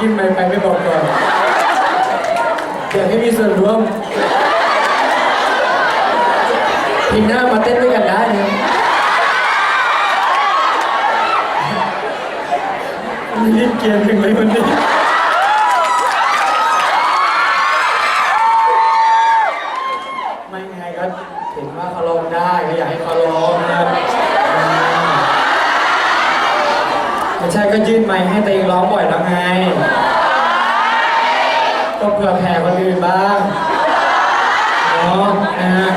ยื่นไมไปไม่บอกก่อนอยากให้มีส่วนร่วมเพลงหน้ามาเต้นด้วยกันได้นะไม่ได้เกมถึงเลยวันนี้ไม่ไงก็เห็นว่าเขาร้องได้ก็อยากให้เขาร้องนะ ไม่ใช่ก็ยื่นไมค์ให้ตัวเองร้องบ่อยแล้วไง ก็เผื่อแผ่คนอื่นบ้างเนาะนะฮะ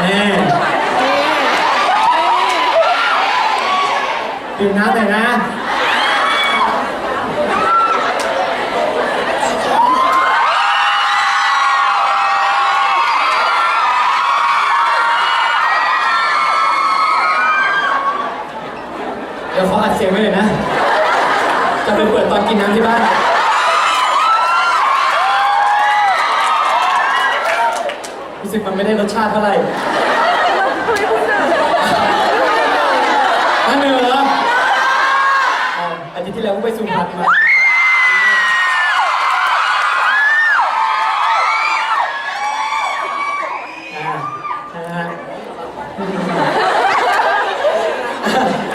แน่ดื่มน้ำหน่อยนะ เดี๋ยวขออัดเสียงไว้เลยนะ จะไปเปิดตอนกินน้ำที่บ้าน รู้สึกมันไม่ได้รสชาติเท่าไหร่อันเหนืออ๋ออาทิตย์ที่แล้วเพิ่งไปสุพรรณมา อ่านะฮะ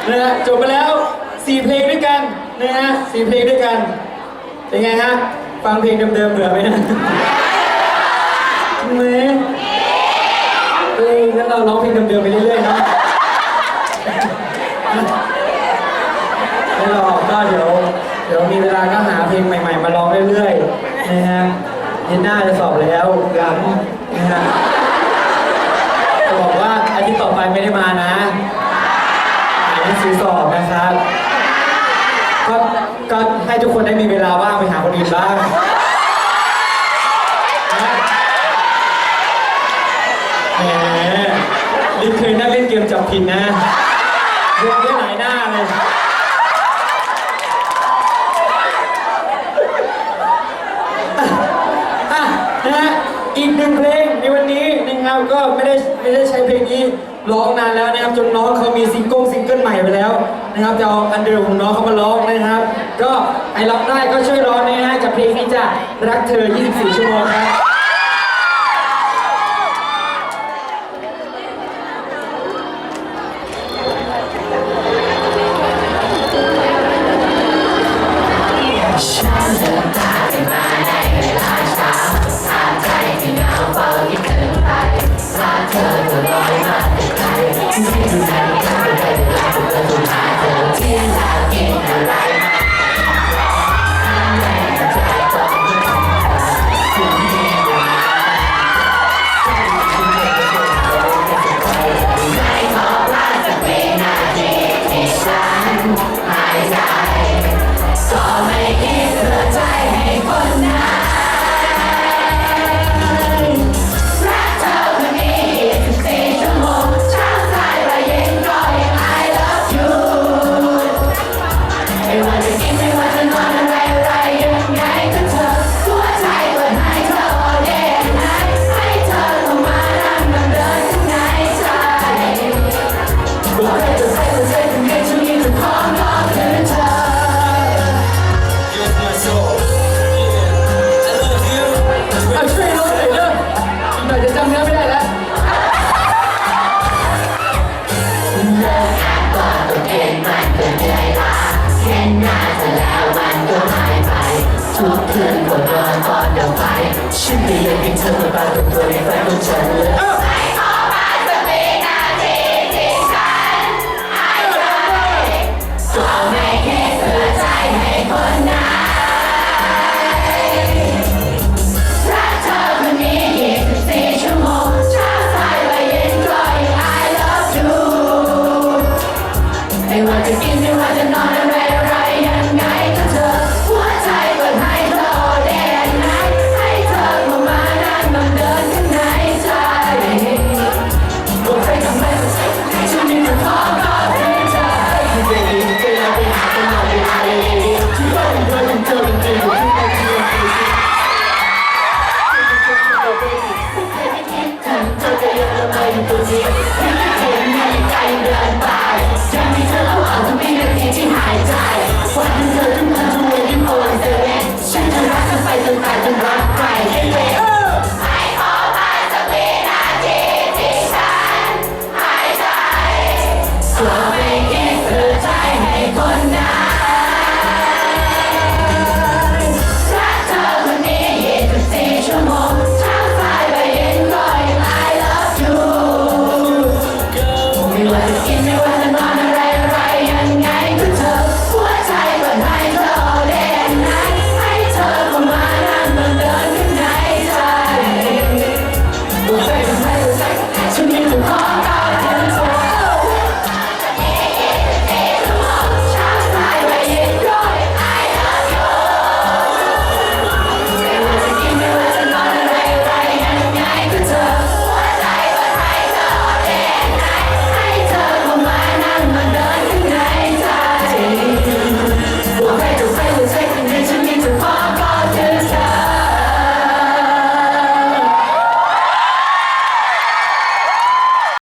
นะฮะจบไปแล้วสี่เพลงด้วยกัน นะฮะสี่เพลงด้วยกันเป็นไงฮะฟังเพลงเดิมๆเบื่อไหมนะเมเอ้ยงั้นเราร้องเพลงเดิมๆไปเรื่อยๆเนาะไม่หรอกก็เดี๋ยวเดี๋ยวมีเวลาก็หาเพลงใหม่ๆ มาร้องเรื่อยๆนะฮะเย็นหน้าจะสอบแล้วยังนะฮะจะบอกว่าอาทิตย์ต่อไปไม่ได้มานะอ่านหนังสือสอบนะครับ ก็ก็ให้ทุกคนได้มีเวลาว่างไปหาคนอื่นบ้างนะแหมลิเคยนั่งเล่นเกมจับผิดนะรวมได้หลายหน้าเลย อะนะฮะอีกหนึ่งเพลงในวันนี้นะครับก็ไม่ได้ไม่ได้ใช้เพลงนี้ ร้องนานแล้วนะครับจนน้องเขามีซิงเกิลซิงเกิลใหม่ไปแล้วนะครับจะเอาอันเดิมของน้องเขามาร้องนะครับ ก็ไอรร้องได้ก็ช่วยร้องนะฮะกับเพลงนี้จะรักเธอ 24 ชั่วโมงครับ เห็นหน้าเธอแล้วมันก็หายไป ทุกคืนก็นอนกอนเดินไปฉันไม่อยากให้เธอมาปรากฏตัวในฝันของฉันเลย Give me